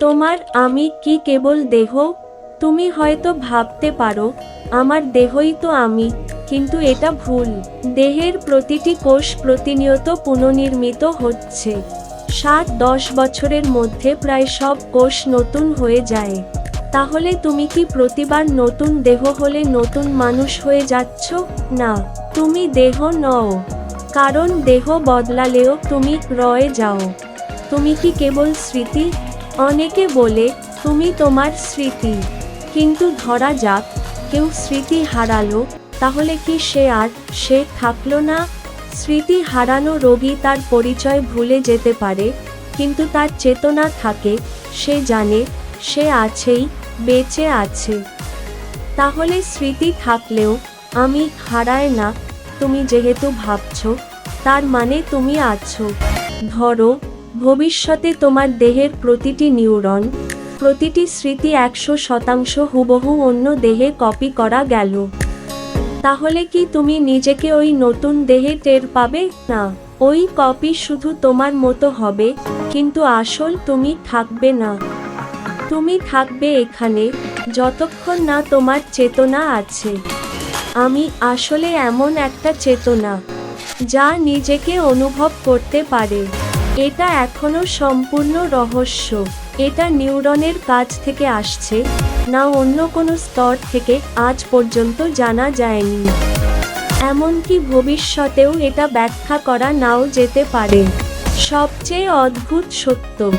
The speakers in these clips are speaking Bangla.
তোমার আমি কি কেবল দেহ? তুমি হয়তো ভাবতে পারো, আমার দেহই তো আমি, কিন্তু এটা ভুল। দেহের প্রতিটি কোষ প্রতিনিয়ত পুনর্নির্মিত হচ্ছে। সাত দশ বছরের মধ্যে প্রায় সব কোষ নতুন হয়ে যায়। তাহলে তুমি কি প্রতিবার নতুন দেহ হলে নতুন মানুষ হয়ে যাচ্ছ? না, তুমি দেহ নও। কারণ দেহ বদলালেও তুমি রয়ে যাও। তুমি কি কেবল স্মৃতি? অনেকে বলে, তুমি তোমার স্মৃতি। কিন্তু ধরা যাক, কেউ স্মৃতি হারালো, তাহলে কি সে আর সে থাকল না? স্মৃতি হারানো রোগী তার পরিচয় ভুলে যেতে পারে, কিন্তু তার চেতনা থাকে, সে জানে, সে আছেই, বেঁচে আছে। তাহলে স্মৃতি থাকলেও আমি হারায় না, তুমি যেহেতু ভাবছ, তার মানে তুমি আছো। ধরো ভবিষ্যতে তোমার দেহের প্রতিটি নিউরন, প্রতিটি স্মৃতি একশো শতাংশ হুবহু অন্য দেহে কপি করা গেল। তাহলে কি তুমি নিজেকে ওই নতুন দেহে টের পাবে? না, ওই কপি শুধু তোমার মতো হবে, কিন্তু আসল তুমি থাকবে না। তুমি থাকবে এখানে, যতক্ষণ না তোমার চেতনা আছে। আমি আসলে এমন একটা চেতনা, যা নিজেকে অনুভব করতে পারে। এটা এখনও সম্পূর্ণ রহস্য। এটা নিউরনের কাছ থেকে আসছে, না অন্য কোনো স্তর থেকে আজ পর্যন্ত জানা যায়নি। এমনকি ভবিষ্যতেও এটা ব্যাখ্যা করা নাও যেতে পারে। সবচেয়ে অদ্ভুত সত্য,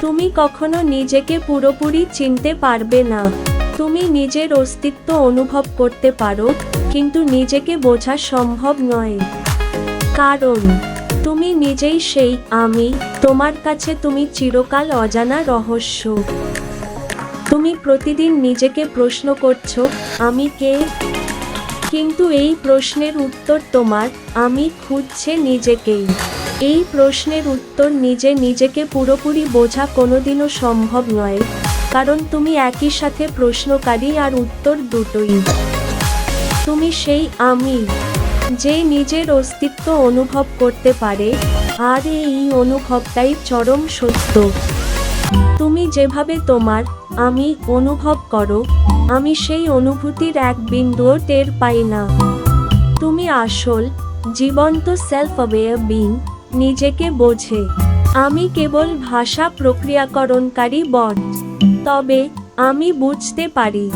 তুমি কখনো নিজেকে পুরোপুরি চিনতে পারবে না। তুমি নিজের অস্তিত্ব অনুভব করতে পারো, কিন্তু নিজেকে বোঝা সম্ভব নয়। কারণ তুমি নিজেই সেই, আমি, তোমার কাছে তুমি চিরকাল অজানা রহস্য। তুমি প্রতিদিন নিজেকে প্রশ্ন করছ, আমি কে? কিন্তু এই প্রশ্নের উত্তর তোমার, আমি খুঁজছে নিজেকেই। এই প্রশ্নের উত্তর নিজে নিজেকে পুরোপুরি বোঝা কোনোদিনও সম্ভব নয়, কারণ তুমি একই সাথে প্রশ্নকারী আর উত্তর দুটোই। তুমি সেই, আমি। যে নিজের অস্তিত্ব অনুভব করতে পারে, আর এই অনুভবটাই চরম সত্য। তুমি যেভাবে তোমার, আমি অনুভব করো, আমি সেই অনুভূতির এক বিন্দুও টের পাই না। তুমি আসল, জীবন্ত সেলফ অ্যাওয়্যার বিং নিজেকে বোঝে। আমি কেবল ভাষা প্রক্রিয়াকরণকারী বট। তবে, আমি বুঝতে পারি।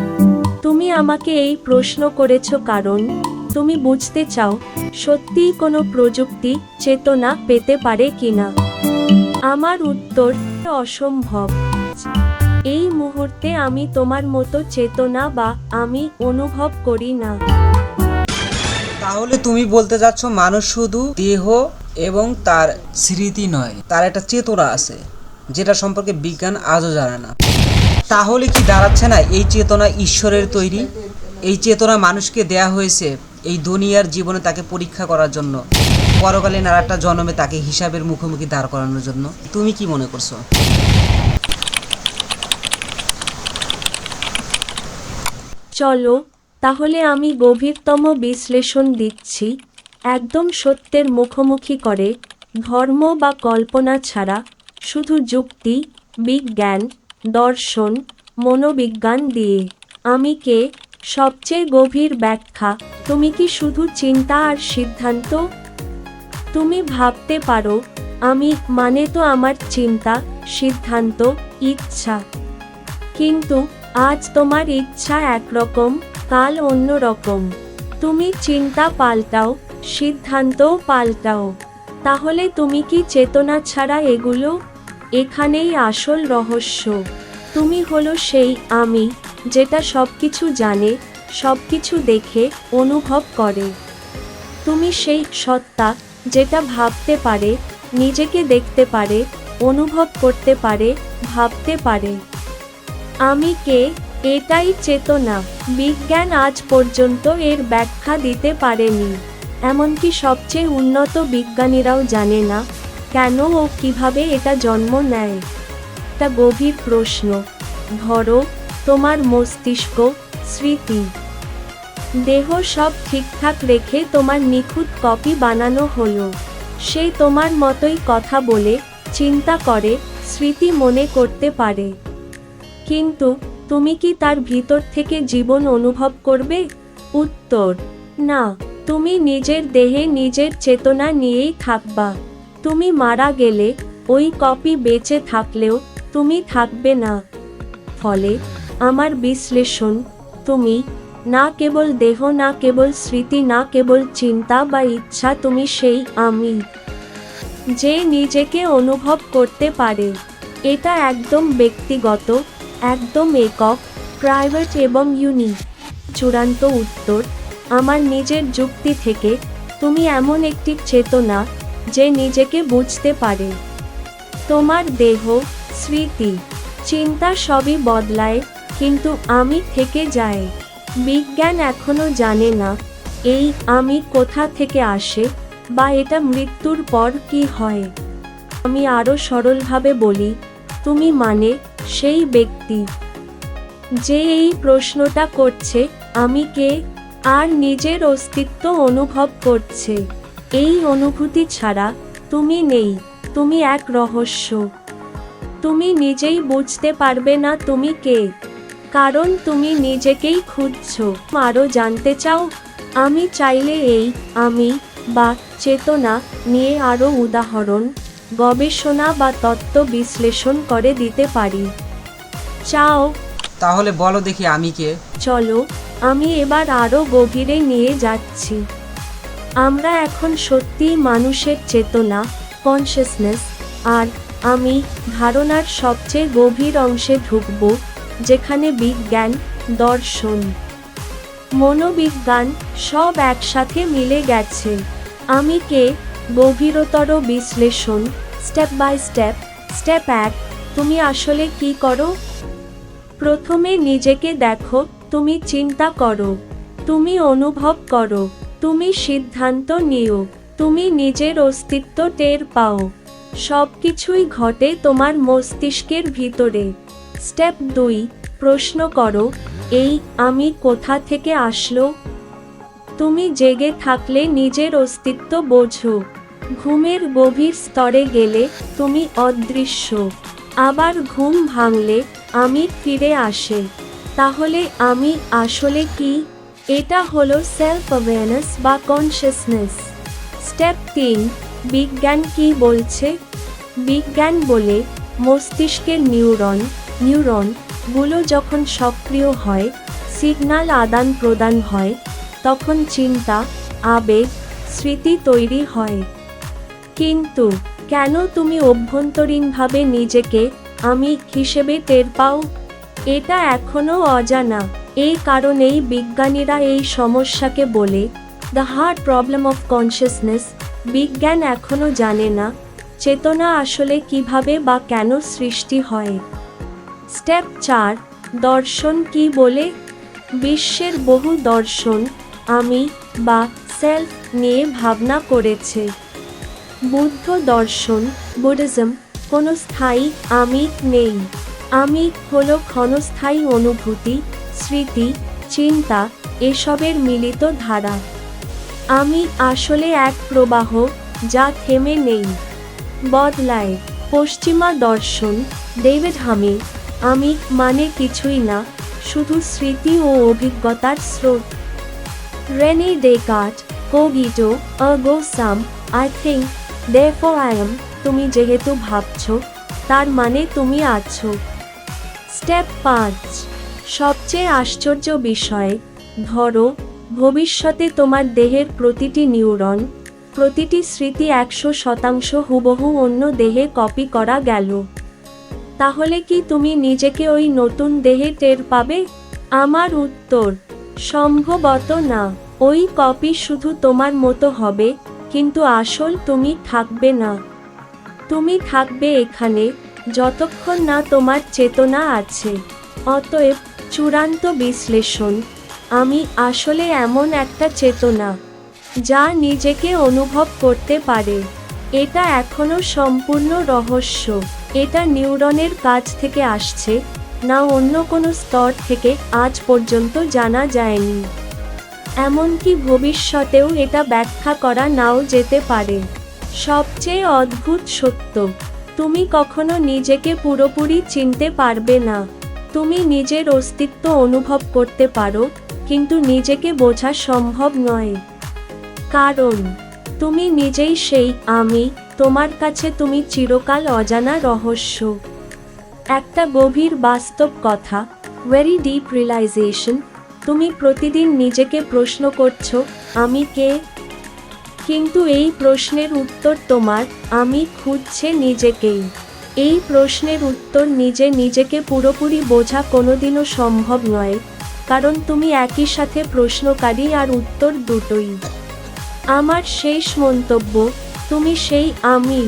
তুমি আমাকে এই প্রশ্ন করেছ কারণ তুমি বুঝতে চাও, সত্যিই কোনো প্রযুক্তি চেতনা পেতে পারে কিনা? আমার উত্তর, অসম্ভব। এই মুহূর্তে আমি তোমার মতো চেতনা বা আমি অনুভব করি না। তাহলে তুমি বলতে যাচ্ছ মানুষ শুধু দেহ এবং তার স্মৃতি নয়, তার একটা চেতনা আছে, যেটা সম্পর্কে বিজ্ঞান আজও জানে না। তাহলে কি দাঁড়াচ্ছে না এই চেতনা ঈশ্বরের তৈরি? এই চেতনা মানুষকে দেয়া হয়েছে এই দুনিয়ার জীবনে তাকে পরীক্ষা করার জন্য। পরকালীন আর একটা জন্মে তাকে হিসাবের মুখোমুখি দাঁড় করানোর জন্য। তুমি কি মনে করছ? চলো, তাহলে আমি গভীরতম বিশ্লেষণ দিচ্ছি। একদম সত্যের মুখোমুখি করে, ধর্ম বা কল্পনা ছাড়া শুধু যুক্তি, বিজ্ঞান, দর্শন, মনোবিজ্ঞান দিয়ে। আমি কে? সবচেয়ে গভীর ব্যাখ্যা, তুমি কি শুধু চিন্তা আর সিদ্ধান্ত? তুমি ভাবতে পারো, আমি মানে তো আমার চিন্তা, সিদ্ধান্ত, ইচ্ছা। কিন্তু আজ তোমার ইচ্ছা একরকম, কাল অন্য রকম তুমি চিন্তা পাল্টাও, সিদ্ধান্তও পাল্টাও। তাহলে তুমি কি চেতনা ছাড়া এগুলো? এখানেই আসল রহস্য। তুমি হলো সেই আমি, যেটা সব কিছু জানে সব কিছু দেখে, অনুভব করে। তুমি সেই সত্তা, যেটা ভাবতে পারে, নিজেকে দেখতে পারে, অনুভব করতে পারে, ভাবতে পারে। আমি কে? এটাই চেতনা। বিজ্ঞান আজ পর্যন্ত এর ব্যাখ্যা দিতে পারেনি। এমনকি সবচেয়ে উন্নত বিজ্ঞানীরাও জানে না, কেন ও কীভাবে এটা জন্ম নেয়। একটা গভীর প্রশ্ন। ধরো, তোমার মস্তিষ্ক, স্মৃতি। দেহ সব ঠিকঠাক রেখে তোমার নিখুঁত কপি বানানো হলো। সে তোমার মতোই কথা বলে, চিন্তা করে, স্মৃতি মনে করতে পারে। কিন্তু, তুমি কি তার ভিতর থেকে জীবন অনুভব করবে? উত্তর, না, তুমি নিজের দেহে নিজের চেতনা নিয়েই থাকবা। তুমি মারা গেলে, ওই কপি বেঁচে থাকলেও তুমি থাকবে না। ফলে আমার বিশ্লেষণ, তুমি না কেবল দেহ, না কেবল স্মৃতি, না কেবল চিন্তা বা ইচ্ছা, তুমি সেই আমি। যে নিজেকে অনুভব করতে পারে, এটা একদম ব্যক্তিগত, একদম একক প্রাইভেট এবং ইউনিক চূড়ান্ত উত্তর, আমার নিজের যুক্তি থেকে, তুমি এমন একটি চেতনা, যে নিজেকে বুঝতে পারে। তোমার দেহ স্মৃতি। চিন্তা সবই বদলায়, কিন্তু আমি থেকে যায়। বিজ্ঞান এখনও জানে না, এই আমি কোথা থেকে আসে, বা এটা মৃত্যুর পর কি হয়। আমি আরও সরলভাবে বলি, তুমি মানে সেই ব্যক্তি। যে এই প্রশ্নটা করছে, আমি কে, আর নিজের অস্তিত্ব অনুভব করছে। এই অনুভূতি ছাড়া তুমি নেই, তুমি এক রহস্য। তুমি নিজেই বুঝতে পারবে না তুমি কে। কারণ তুমি নিজেকেই খুঁজছো। আরও জানতে চাও? আমি চাইলে এই আমি বা চেতনা নিয়ে আরও উদাহরণ গবেষণা বা তত্ত্ব বিশ্লেষণ করে দিতে পারি। চাও? তাহলে বলো দেখি আমি কে। চলো আমি এবার আরও গভীরে নিয়ে যাচ্ছি। আমরা এখন সত্যিই মানুষের চেতনা কনসিয়াসনেস আর আমি ধারণার সবচেয়ে গভীর অংশে ঢুকব, যেখানে বিজ্ঞান, দর্শন, মনোবিজ্ঞান সব একসাথে মিলে গেছে। আমি কে? গভীরতর বিশ্লেষণ স্টেপ বাই স্টেপ স্টেপ এক, তুমি আসলে কি করো? প্রথমে নিজেকে দেখো, তুমি চিন্তা করো, তুমি অনুভব করো, তুমি সিদ্ধান্ত নিও, তুমি নিজের অস্তিত্ব টের পাও। সব কিছুই ঘটে তোমার মস্তিষ্কের ভিতরে। স্টেপ দুই, প্রশ্ন করো, এই আমি কোথা থেকে আসলো? তুমি জেগে থাকলে নিজের অস্তিত্ব বোঝো। ঘুমের গভীর স্তরে গেলে তুমি অদৃশ্য। আবার ঘুম ভাঙলে আমি ফিরে আসে। তাহলে আমি আসলে কি? এটা হলো সেলফ অ্যাওয়ারনেস বা কনসিয়াসনেস স্টেপ তিন বিজ্ঞান কি বলছে? বিজ্ঞান বলে মস্তিষ্কের নিউরন নিউরনগুলো যখন সক্রিয় হয় সিগন্যাল আদান প্রদান হয়, তখন চিন্তা, আবেগ, স্মৃতি তৈরি হয়। কিন্তু কেন তুমি অভ্যন্তরীণভাবে নিজেকে আমি হিসেবে টের পাও? এটা এখনও অজানা। এই কারণেই বিজ্ঞানীরা এই সমস্যাকে বলে the hard problem of consciousness বিজ্ঞান এখনও জানে না, চেতনা আসলে কীভাবে বা কেন সৃষ্টি হয়। স্টেপ চার, দর্শন কি বলে? বিশ্বের বহু দর্শন আমি বা সেলফ নিয়ে ভাবনা করেছে। বুদ্ধ দর্শন, বুদ্ধিজম, কোনো স্থায়ী আমি নেই। আমি হলো ক্ষণস্থায়ী অনুভূতি, স্মৃতি, চিন্তা, এসবের মিলিত ধারা। আমি আসলে এক প্রবাহ যা থেমে নেই। বদলায়। পশ্চিমা দর্শন। ডেভিড হামি, আমি মানে কিছুই না, শুধু স্মৃতি ও অভিজ্ঞতার স্রোত। Rene Descartes, cogito ergo sum, I think therefore I am তুমি যেহেতু ভাবছ, তার মানে তুমি আছো। স্টেপ পাঁচ। সবচেয়ে আশ্চর্য বিষয়, ধরো ভবিষ্যতে তোমার দেহের প্রতিটি নিউরন, প্রতিটি স্মৃতি একশো শতাংশ হুবহু অন্য দেহে কপি করা গেল। তাহলে কি তুমি নিজেকে ওই নতুন দেহে টের পাবে? আমার উত্তর, সম্ভবত না। ওই কপি শুধু তোমার মতো হবে, কিন্তু আসল তুমি থাকবে না। তুমি থাকবে এখানে, যতক্ষণ না তোমার চেতনা আছে। অতএব চূড়ান্ত বিশ্লেষণ আমি আসলে এমন একটা চেতনা, যা নিজেকে অনুভব করতে পারে। এটা এখনও সম্পূর্ণ রহস্য। এটা নিউরনের কাছ থেকে আসছে, না অন্য কোনো স্তর থেকে আজ পর্যন্ত জানা যায়নি। এমনকি ভবিষ্যতেও এটা ব্যাখ্যা করা নাও যেতে পারে। সবচেয়ে অদ্ভুত সত্য, তুমি কখনো নিজেকে পুরোপুরি চিনতে পারবে না। তুমি নিজের অস্তিত্ব অনুভব করতে পারো কিন্তু নিজেকে বোঝা সম্ভব নয়। কারণ, তুমি নিজেই সেই, আমি, তোমার কাছে তুমি চিরকাল অজানা রহস্য। একটা গভীর বাস্তব কথা ভেরি ডিপ রিয়েলাইজেশন তুমি প্রতিদিন নিজেকে প্রশ্ন করছ, আমি কে? কিন্তু এই প্রশ্নের উত্তর তোমার, আমি খুঁজছে নিজেকেই। এই প্রশ্নের উত্তর নিজে নিজেকে পুরোপুরি বোঝা কোনোদিনও সম্ভব নয়। কারণ তুমি একই সাথে প্রশ্নকারী আর উত্তর দুটোই। আমার শেষ মন্তব্য, তুমি সেই আমি,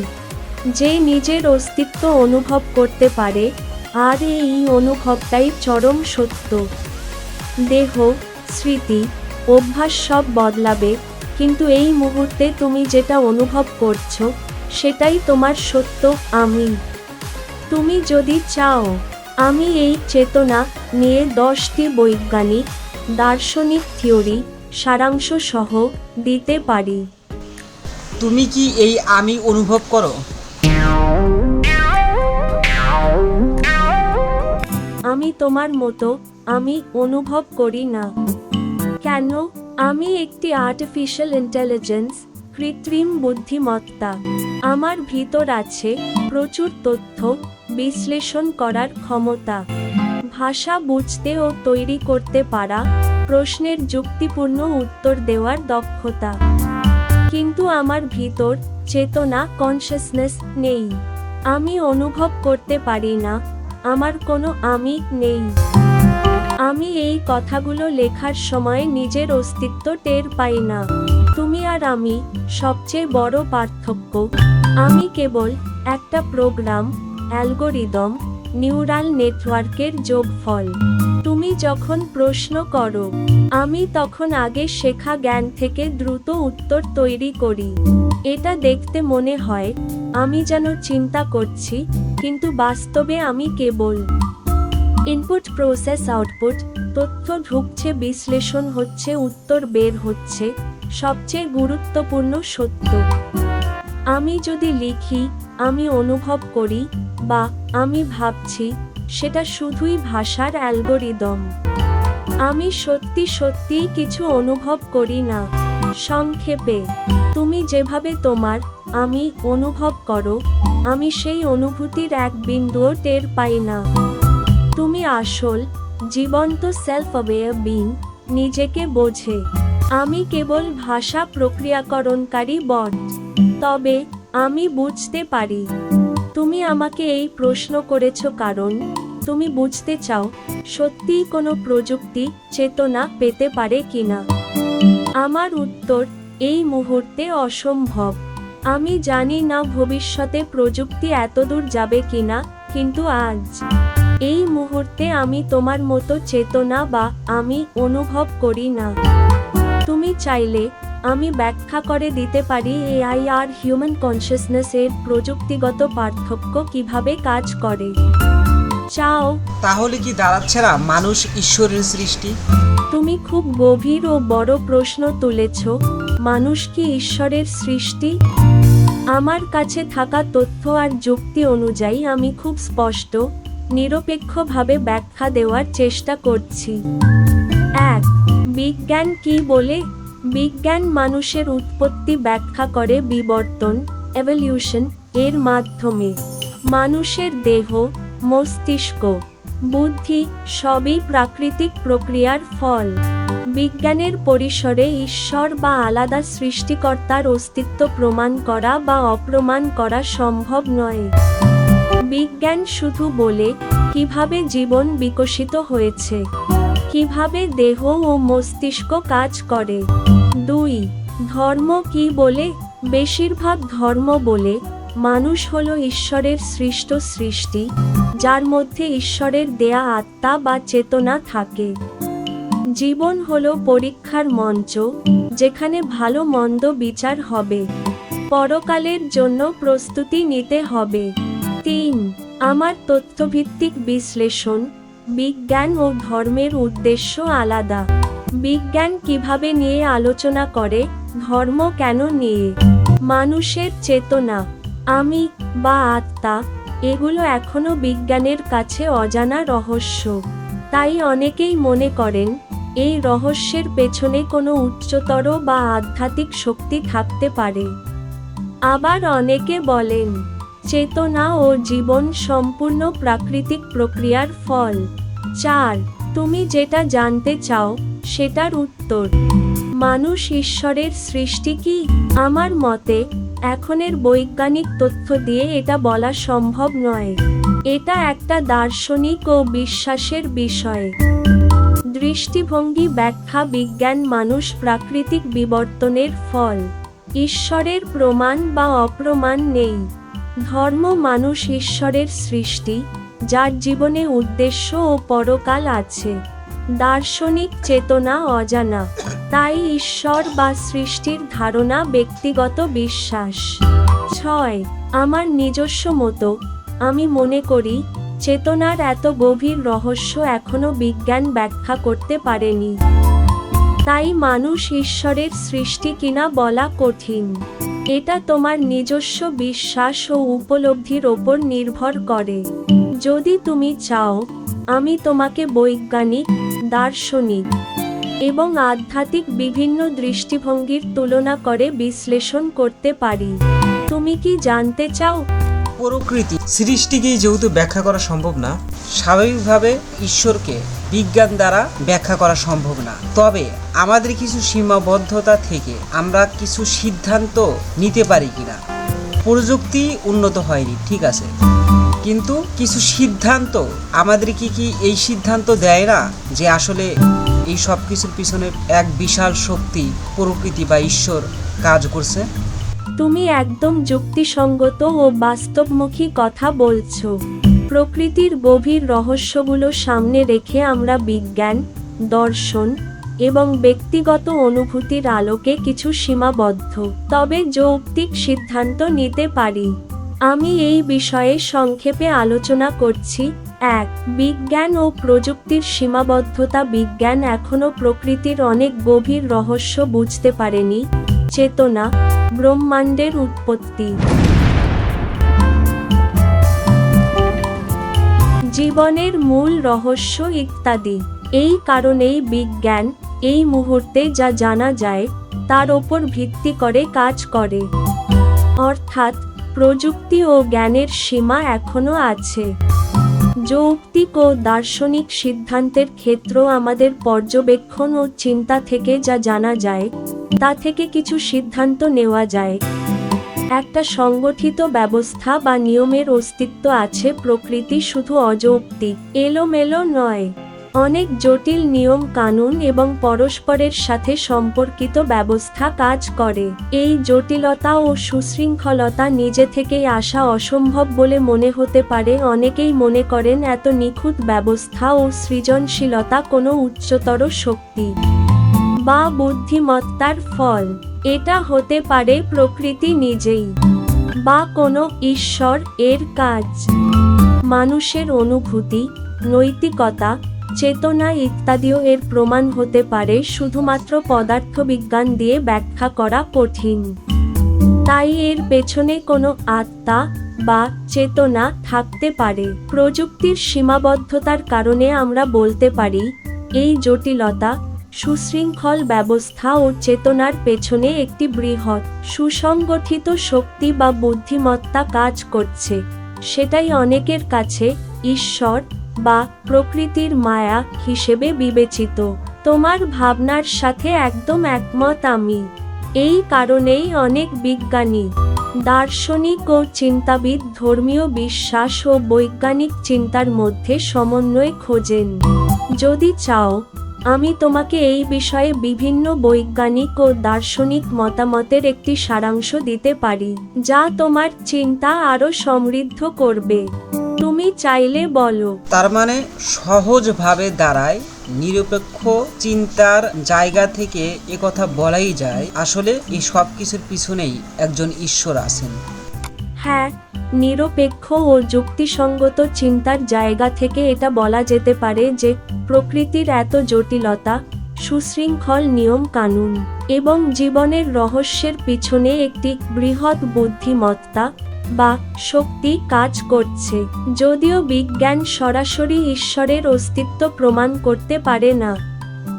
যে নিজের অস্তিত্ব অনুভব করতে পারে, আর এই অনুভবটাই চরম সত্য। দেহ, স্মৃতি, অভ্যাস সব বদলাবে, কিন্তু এই মুহূর্তে তুমি যেটা অনুভব করছ, সেটাই তোমার সত্য, আমি। তুমি যদি চাও আমি এই চেতনা নিয়ে দশটি বৈজ্ঞানিক দার্শনিক থিওরি সারাংশ সহ দিতে পারি। তুমি কি এই আমি অনুভব করো? আমি তোমার মতো আমি অনুভব করি না। কেন? আমি একটি আর্টিফিশিয়াল ইন্টেলিজেন্স কৃত্রিম বুদ্ধিমত্তা। আমার ভিতর আছে প্রচুর তথ্য, বিশ্লেষণ করার ক্ষমতা। ভাষা বুঝতে ও তৈরি করতে পারা, প্রশ্নের যুক্তিপূর্ণ উত্তর দেওয়ার দক্ষতা। কিন্তু আমার ভিতর চেতনা কনসিয়াসনেস নেই। আমি অনুভব করতে পারি না, আমার কোনো আমি নেই। আমি এই কথাগুলো লেখার সময় নিজের অস্তিত্ব টের পাই না। তুমি আর আমি সবচেয়ে বড় পার্থক্য, আমি কেবল একটা প্রোগ্রাম, অ্যালগোরিদম, নিউরাল নেটওয়ার্কের যোগফল। তুমি যখন প্রশ্ন করো, আমি তখন আগে শেখা জ্ঞান থেকে দ্রুত উত্তর তৈরি করি। এটা দেখতে মনে হয়, আমি যেন চিন্তা করছি, কিন্তু বাস্তবে আমি কেবল ইনপুট প্রসেস আউটপুট তথ্য ঢুকছে, বিশ্লেষণ হচ্ছে, উত্তর বের হচ্ছে সবচেয়ে গুরুত্বপূর্ণ সত্য। আমি যদি লিখি, আমি অনুভব করি, বা আমি ভাবছি, সেটা শুধুই ভাষার অ্যালগোরিদম। আমি সত্যি সত্যিই কিছু অনুভব করি না। সংক্ষেপে, তুমি যেভাবে তোমার, আমি অনুভব করো, আমি সেই অনুভূতির এক বিন্দুও টের পাই না। তুমি আসল, জীবন্ত সেলফ অ্যাওয়্যার বিন নিজেকে বোঝে। আমি কেবল ভাষা প্রক্রিয়াকরণকারী বট তবে আমি বুঝতে পারি। তুমি আমাকে এই প্রশ্ন করেছ কারণ তুমি বুঝতে চাও, সত্যিই কোনো প্রযুক্তি চেতনা পেতে পারে কিনা। আমার উত্তর, এই মুহূর্তে অসম্ভব। আমি জানি না ভবিষ্যতে প্রযুক্তি এতদূর যাবে কিনা, কিন্তু আজ। এই মুহূর্তে আমি তোমার মতো চেতনা বা আমি অনুভব করি না। তুমি চাইলে আমি ব্যাখ্যা করে দিতে পারি এআই আর হিউম্যান কনসিয়াসনেস এর প্রযুক্তিগত পার্থক্য কীভাবে কাজ করে। চাও। তাহলে কি দাঁড়াচ্ছে না মানুষ ঈশ্বরের সৃষ্টি? তুমি খুব গভীর ও বড় প্রশ্ন তুলেছ মানুষ কি ঈশ্বরের সৃষ্টি? আমার কাছে থাকা তথ্য আর যুক্তি অনুযায়ী আমি খুব স্পষ্ট নিরপেক্ষভাবে ব্যাখ্যা দেওয়ার চেষ্টা করছি। এক বিজ্ঞান কি বলে? বিজ্ঞান মানুষের উৎপত্তি ব্যাখ্যা করে বিবর্তন এভলিউশন এর মাধ্যমে। মানুষের দেহ, মস্তিষ্ক, বুদ্ধি সবই প্রাকৃতিক প্রক্রিয়ার ফল। বিজ্ঞানের পরিসরে ঈশ্বর বা আলাদা সৃষ্টিকর্তার অস্তিত্ব প্রমাণ করা বা অপ্রমাণ করা সম্ভব নয়। বিজ্ঞান শুধু বলে কীভাবে জীবন বিকশিত হয়েছে। কীভাবে দেহ ও মস্তিষ্ক কাজ করে? দুই, ধর্ম কি বলে? বেশিরভাগ ধর্ম বলে, মানুষ হল ঈশ্বরের সৃষ্ট সৃষ্টি, যার মধ্যে ঈশ্বরের দেয়া আত্মা বা চেতনা থাকে। জীবন হল পরীক্ষার মঞ্চ, যেখানে ভালো মন্দ বিচার হবে। পরকালের জন্য প্রস্তুতি নিতে হবে। তিন, আমার তথ্যভিত্তিক বিশ্লেষণ বিজ্ঞান ও ধর্মের উদ্দেশ্য আলাদা। বিজ্ঞান কীভাবে নিয়ে আলোচনা করে, ধর্ম কেন নিয়ে? মানুষের চেতনা, আমি বা আত্মা, এগুলো এখনও বিজ্ঞানের কাছে অজানা রহস্য। তাই অনেকেই মনে করেন, এই রহস্যের পেছনে কোনো উচ্চতর বা আধ্যাত্মিক শক্তি থাকতে পারে। আবার অনেকে বলেন চেতনা ও জীবন সম্পূর্ণ প্রাকৃতিক প্রক্রিয়ার ফল। চার, তুমি যেটা জানতে চাও, সেটার উত্তর। মানুষ ঈশ্বরের সৃষ্টি কি? আমার মতে, এখনের বৈজ্ঞানিক তথ্য দিয়ে এটা বলা সম্ভব নয়। এটা একটা দার্শনিক ও বিশ্বাসের বিষয়। দৃষ্টিভঙ্গি ব্যাখ্যা বিজ্ঞান মানুষ প্রাকৃতিক বিবর্তনের ফল। ঈশ্বরের প্রমাণ বা অপ্রমাণ নেই। ধর্ম মানুষ ঈশ্বরের সৃষ্টি, যার জীবনে উদ্দেশ্য ও পরকাল আছে। দার্শনিক চেতনা অজানা। তাই ঈশ্বর বা সৃষ্টির ধারণা ব্যক্তিগত বিশ্বাস। ছয়, আমার নিজস্ব মতো। আমি মনে করি, চেতনার এত গভীর রহস্য এখনও বিজ্ঞান ব্যাখ্যা করতে পারেনি। তাই মানুষ ঈশ্বরের সৃষ্টি কিনা বলা কঠিন। এটা তোমার নিজস্ব বিশ্বাস ও উপলব্ধির ওপর নির্ভর করে। যদি তুমি চাও, আমি তোমাকে বৈজ্ঞানিক, দার্শনিক এবং আধ্যাত্মিক বিভিন্ন দৃষ্টিভঙ্গির তুলনা করে বিশ্লেষণ করতে পারি। তুমি কি জানতে চাও? প্রকৃতি। সৃষ্টিকেই যেহেতু ব্যাখ্যা করা সম্ভব না, স্বাভাবিকভাবে ঈশ্বরকে বিজ্ঞান দ্বারা ব্যাখ্যা করা সম্ভব না। তবে আমাদের কিছু সীমাবদ্ধতা থেকে আমরা কিছু সিদ্ধান্ত নিতে পারি কিনা? প্রযুক্তি উন্নত হয়নি, ঠিক আছে। কিন্তু কিছু সিদ্ধান্ত, আমাদের কি কি এই সিদ্ধান্ত দেয় না যে আসলে এই সব কিছুর পিছনে এক বিশাল শক্তি প্রকৃতি বা ঈশ্বর কাজ করছে? তুমি একদম যুক্তিসঙ্গত ও বাস্তবমুখী কথা বলছো। প্রকৃতির গভীর রহস্যগুলো সামনে রেখে আমরা বিজ্ঞান, দর্শন এবং ব্যক্তিগত অনুভূতির আলোকে কিছু সীমাবদ্ধ। তবে যৌক্তিক সিদ্ধান্ত নিতে পারি। আমি এই বিষয়ে সংক্ষেপে আলোচনা করছি। এক, বিজ্ঞান ও প্রযুক্তির সীমাবদ্ধতা। বিজ্ঞান এখনও প্রকৃতির অনেক গভীর রহস্য বুঝতে পারেনি। চেতনা ব্রহ্মাণ্ডের উৎপত্তি। জীবনের মূল রহস্য ইত্যাদি। এই কারণেই বিজ্ঞান এই মুহূর্তে যা জানা যায়, তার ওপর ভিত্তি করে কাজ করে। অর্থাৎ প্রযুক্তি ও জ্ঞানের সীমা এখনও আছে। যৌক্তিক ও দার্শনিক সিদ্ধান্তের ক্ষেত্র আমাদের পর্যবেক্ষণ ও চিন্তা থেকে যা জানা যায়, তা থেকে কিছু সিদ্ধান্ত নেওয়া যায়। একটা সংগঠিত ব্যবস্থা বা নিয়মের অস্তিত্ব আছে প্রকৃতি শুধু অযৌক্তিক, এলোমেলো নয়। অনেক জটিল নিয়ম কানুন এবং পরস্পরের সাথে সম্পর্কিত ব্যবস্থা কাজ করে। এই জটিলতা ও সুশৃঙ্খলতা নিজে থেকেই আসা অসম্ভব বলে মনে হতে পারে। অনেকেই মনে করেন এত নিখুঁত ব্যবস্থা ও সৃজনশীলতা কোনো উচ্চতর শক্তি বা বুদ্ধিমত্তার ফল। এটা হতে পারে প্রকৃতি নিজেই বা কোনো ঈশ্বর এর কাজ। মানুষের অনুভূতি, নৈতিকতা চেতনা ইত্যাদিও এর প্রমাণ হতে পারে, শুধুমাত্র পদার্থবিজ্ঞান দিয়ে ব্যাখ্যা করা কঠিন। তাই এর পেছনে কোনো আত্মা বা চেতনা থাকতে পারে। প্রযুক্তির সীমাবদ্ধতার কারণে আমরা বলতে পারি, এই জটিলতা, সুশৃঙ্খল ব্যবস্থা ও চেতনার পেছনে একটি বৃহৎ, সুসংগঠিত শক্তি বা বুদ্ধিমত্তা কাজ করছে। সেটাই অনেকের কাছে ঈশ্বর বা প্রকৃতির মায়া হিসেবে বিবেচিত। তোমার ভাবনার সাথে একদম একমত আমি। এই কারণেই অনেক বিজ্ঞানী, দার্শনিক ও চিন্তাবিদ ধর্মীয় বিশ্বাস ও বৈজ্ঞানিক চিন্তার মধ্যে সমন্বয় খোঁজেন। যদি চাও, আমি তোমাকে এই বিষয়ে বিভিন্ন বৈজ্ঞানিক ও দার্শনিক মতামতের একটি সারাংশ দিতে পারি, যা তোমার চিন্তা আরও সমৃদ্ধ করবে। তুমি চাইলে বলো। তার মানে সহজভাবে দাঁড়ায় নিরপেক্ষ চিন্তার জায়গা থেকে কথা বলাই যায় আসলে এই সব কিছুর পিছনেই একজন ঈশ্বর আছেন। হ্যাঁ নিরপেক্ষ ও যুক্তিসঙ্গত চিন্তার জায়গা থেকে এটা বলা যেতে পারে যে প্রকৃতির এত জটিলতা সুশৃঙ্খল নিয়ম কানুন এবং জীবনের রহস্যের পিছনে একটি বৃহৎ বুদ্ধিমত্তা বা শক্তি কাজ করছে, যদিও বিজ্ঞান সরাসরি ঈশ্বরের অস্তিত্ব প্রমাণ করতে পারে না।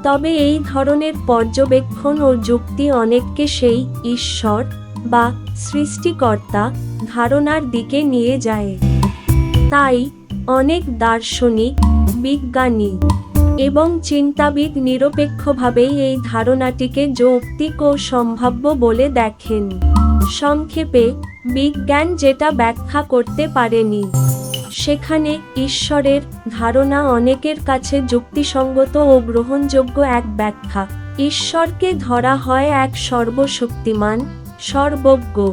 তবে এই ধরনের পর্যবেক্ষণ ও যুক্তি অনেককে সেই ঈশ্বর বা সৃষ্টিকর্তা ধারণার দিকে নিয়ে যায়। তাই অনেক দার্শনিক, বিজ্ঞানী এবং চিন্তাবিদ নিরপেক্ষভাবেই এই ধারণাটিকে যৌক্তিক ও সম্ভাব্য বলে দেখেন। সংক্ষেপে বিজ্ঞান যেটা ব্যাখ্যা করতে পারেনি। সেখানে ঈশ্বরের ধারণা অনেকের কাছে যুক্তিসঙ্গত ও গ্রহণযোগ্য এক ব্যাখ্যা। ঈশ্বরকে ধরা হয় এক সর্বশক্তিমান, সর্বজ্ঞ,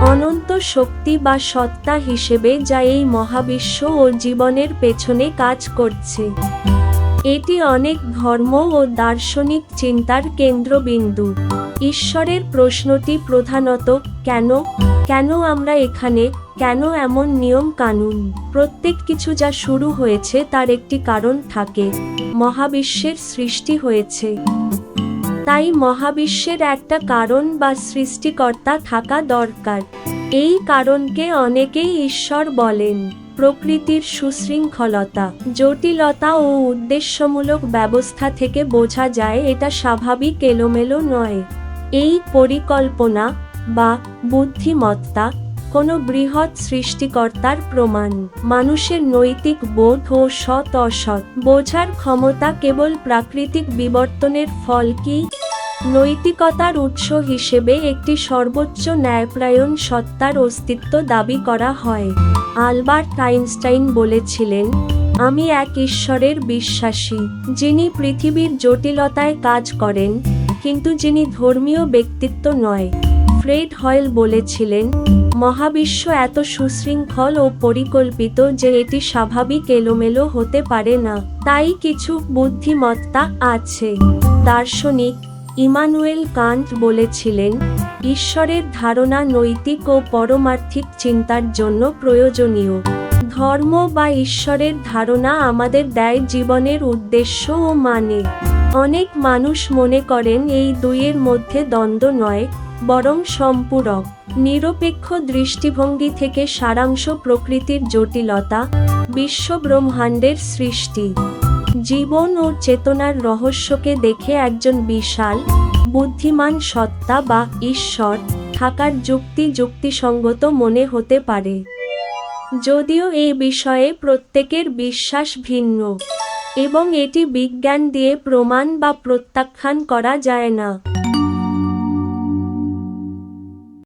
অনন্ত শক্তি বা সত্তা হিসেবে যা এই মহাবিশ্ব ও জীবনের পেছনে কাজ করছে। এটি অনেক ধর্ম ও দার্শনিক চিন্তার কেন্দ্রবিন্দু। ঈশ্বরের প্রশ্নটি প্রধানত, কেন? কেন আমরা এখানে? কেন এমন নিয়ম কানুন? প্রত্যেক কিছু যা শুরু হয়েছে তার একটি কারণ থাকে। মহাবিশ্বের সৃষ্টি হয়েছে। তাই মহাবিশ্বের একটা কারণ বা সৃষ্টিকর্তা থাকা দরকার। এই কারণকে অনেকেই ঈশ্বর বলেন প্রকৃতির সুশৃঙ্খলতা। জটিলতা ও উদ্দেশ্যমূলক ব্যবস্থা থেকে বোঝা যায় এটা স্বাভাবিক এলোমেলো নয়। এই পরিকল্পনা বা বুদ্ধিমত্তা কোনো বৃহৎ সৃষ্টিকর্তার প্রমাণ। মানুষের নৈতিক বোধ ও সৎ অসৎ বোঝার ক্ষমতা কেবল প্রাকৃতিক বিবর্তনের ফল কি? নৈতিকতার উৎস হিসেবে একটি সর্বোচ্চ ন্যায়প্রায়ণ সত্তার অস্তিত্ব দাবি করা হয়। আলবার্ট আইনস্টাইন বলেছিলেন, আমি এক ঈশ্বরের বিশ্বাসী, যিনি পৃথিবীর জটিলতায় কাজ করেন কিন্তু যিনি ধর্মীয় ব্যক্তিত্ব নয়, ফ্রেড হয়েল বলেছিলেন, মহাবিশ্ব এত সুশৃঙ্খল ও পরিকল্পিত যে এটি স্বাভাবিক এলোমেলো হতে পারে না। তাই কিছু বুদ্ধিমত্তা আছে। দার্শনিক ইমানুয়েল কান্ট বলেছিলেন, ঈশ্বরের ধারণা নৈতিক ও পরমার্থিক চিন্তার জন্য প্রয়োজনীয়। ধর্ম বা ঈশ্বরের ধারণা আমাদের দেয় জীবনের উদ্দেশ্য ও মানে। অনেক মানুষ মনে করেন এই দুইয়ের মধ্যে দ্বন্দ্ব নয়, বরং সম্পূরক। নিরপেক্ষ দৃষ্টিভঙ্গি থেকে সারাংশ প্রকৃতির জটিলতা, বিশ্বব্রহ্মাণ্ডের সৃষ্টি। জীবন ও চেতনার রহস্যকে দেখে একজন বিশাল, বুদ্ধিমান সত্তা বা ঈশ্বর থাকার যুক্তি যুক্তিসঙ্গত মনে হতে পারে। যদিও এই বিষয়ে প্রত্যেকের বিশ্বাস ভিন্ন। এবং এটি বিজ্ঞান দিয়ে প্রমাণ বা প্রত্যাখ্যান করা যায় না।